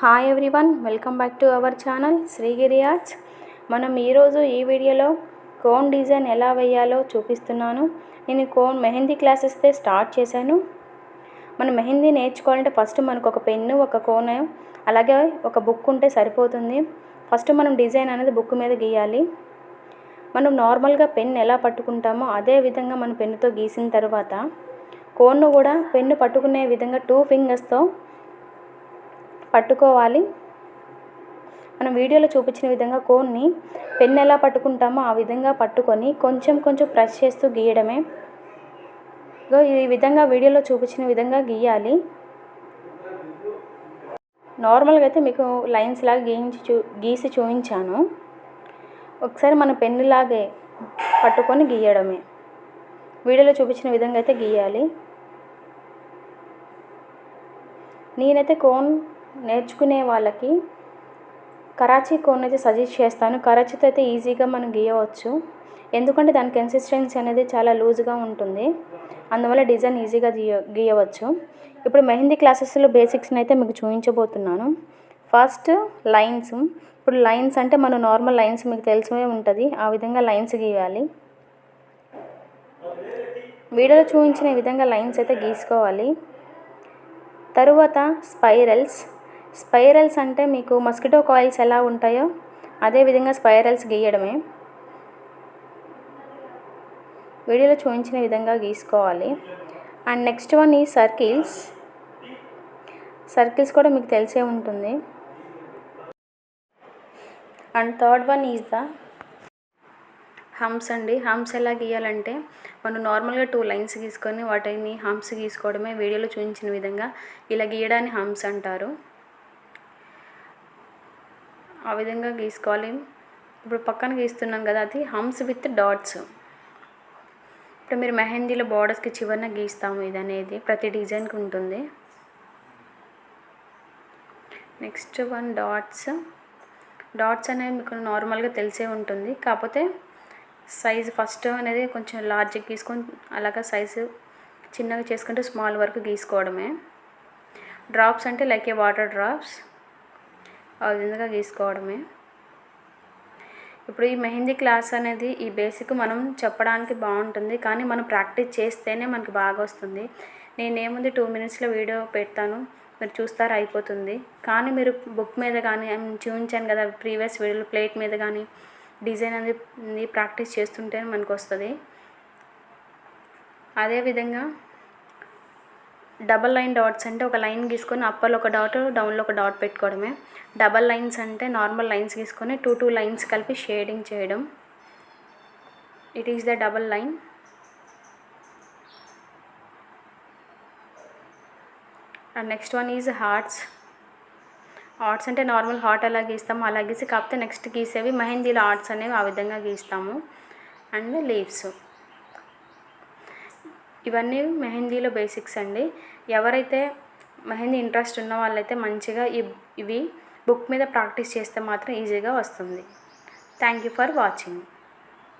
Hi everyone welcome back to our channel Srigiri arts మనం ఈరోజు ఈ వీడియోలో కోన్ డిజైన్ ఎలా వేయాలో చూపిస్తున్నాను. నేను కోన్ మెహందీ క్లాసెస్తే స్టార్ట్ చేశాను. మనం మెహందీ నేర్చుకోవాలంటే ఫస్ట్ మనకు ఒక పెన్ను ఒక కోన్ అలాగే ఒక బుక్ ఉంటే సరిపోతుంది. ఫస్ట్ మనం డిజైన్ అనేది బుక్ మీద గీయాలి. మనం నార్మల్గా పెన్ ఎలా పట్టుకుంటామో అదే విధంగా మనం పెన్నుతో గీసిన తర్వాత కోన్ను కూడా పెన్ను పట్టుకునే విధంగా టూ ఫింగర్స్తో పట్టుకోవాలి. మనం వీడియోలో చూపించిన విధంగా కోన్ని పెన్ ఎలా పట్టుకుంటామో ఆ విధంగా పట్టుకొని కొంచెం కొంచెం ప్రెస్ చేస్తూ గీయడమే. ఈ విధంగా వీడియోలో చూపించిన విధంగా గీయాలి. నార్మల్గా అయితే మీకు లైన్స్ లాగా గీయించి చూ గీసి చూపించాను. ఒకసారి మన పెన్నులాగే పట్టుకొని గీయడమే. వీడియోలో చూపించిన విధంగా అయితే గీయాలి. నేనైతే కోన్ నేర్చుకునే వాళ్ళకి కరాచీ కోన్ అయితే సజెస్ట్ చేస్తాను. కరాచీతో అయితే ఈజీగా మనం గీయవచ్చు. ఎందుకంటే దాని కన్సిస్టెన్సీ అనేది చాలా లూజ్గా ఉంటుంది. అందువల్ల డిజైన్ ఈజీగా గీయ గీయవచ్చు. ఇప్పుడు మెహందీ క్లాసెస్లో బేసిక్స్ని అయితే మీకు చూపించబోతున్నాను. First lines. ఇప్పుడు లైన్స్ అంటే మనం నార్మల్ లైన్స్ మీకు తెలిసే ఉంటుంది. ఆ విధంగా లైన్స్ గీయాలి. వీడియోలో చూపించిన విధంగా లైన్స్ అయితే గీసుకోవాలి. తరువాత స్పైరల్స్. స్పైరల్స్ అంటే మీకు మస్కిటో కాయిల్స్ ఎలా ఉంటాయో అదే విధంగా స్పైరల్స్ గీయడమే. వీడియోలో చూపించిన విధంగా గీసుకోవాలి. అండ్ నెక్స్ట్ వన్ ఈ సర్కిల్స్. సర్కిల్స్ కూడా మీకు తెలిసే ఉంటుంది. And third one is the hums అండి. హమ్స్ ఎలా గీయాలంటే మనం నార్మల్గా టూ లైన్స్ గీసుకొని వాటిని హమ్స్ గీసుకోవడమే వీడియోలో చూపించిన విధంగా ఇలా గీయడాన్ని హమ్స్ అంటారు. ఆ విధంగా గీసుకోవాలి. ఇప్పుడు పక్కన గీస్తున్నాం కదా అది హమ్స్ విత్ డాట్స్. ఇప్పుడు మీరు మెహందీలో బార్డర్స్కి చివరిన గీస్తాము ఇది అనేది ప్రతి డిజైన్కి ఉంటుంది. Next one dots. డాట్స్ అనేవి మీకు నార్మల్గా తెలిసే ఉంటుంది. కాకపోతే సైజు ఫస్ట్ అనేది కొంచెం లార్జ్గా గీసుకొని అలాగా సైజు చిన్నగా చేసుకుంటే స్మాల్ వరకు గీసుకోవడమే. డ్రాప్స్ అంటే లైక్ ఏ వాటర్ డ్రాప్స్. ఆ విధంగా గీసుకోవడమే. ఇప్పుడు ఈ మెహందీ క్లాస్ అనేది ఈ బేసిక్ మనం చెప్పడానికి బాగుంటుంది. కానీ మనం ప్రాక్టీస్ చేస్తేనే మనకి బాగా వస్తుంది. నేనేముంది టూ మినిట్స్లో వీడియో పెడతాను. మీరు చూస్తారు? అయిపోతుంది. కానీ మీరు బుక్ మీద కానీ చూపించాను కదా ప్రీవియస్ వీడియోలు ప్లేట్ మీద కానీ డిజైన్ అనేది ప్రాక్టీస్ చేస్తుంటే మనకు వస్తుంది. అదేవిధంగా డబల్ లైన్ డాట్స్ అంటే ఒక లైన్ గీసుకొని అప్పర్లో ఒక డాట్ డౌన్లో ఒక డాట్ పెట్టుకోవడమే. డబల్ లైన్స్ అంటే నార్మల్ లైన్స్ గీసుకొని టూ టూ లైన్స్ కలిపి షేడింగ్ చేయడం. It is the double line and next one is hearts arts అంటే నార్మల్ హార్ట్ ఎలా గీస్తాము అలా గీసి కాకపోతే నెక్స్ట్ గీసేవి మెహందీలో ఆర్ట్స్ అనేవి ఆ విధంగా గీస్తాము. అండ్ లీవ్స్ ఇవన్నీ మెహందీలో బేసిక్స్ అండి. ఎవరైతే మెహందీ ఇంట్రెస్ట్ ఉన్న వాళ్ళైతే మంచిగా ఇవి బుక్ మీద ప్రాక్టీస్ చేస్తే మాత్రం ఈజీగా వస్తుంది. Thank you for watching.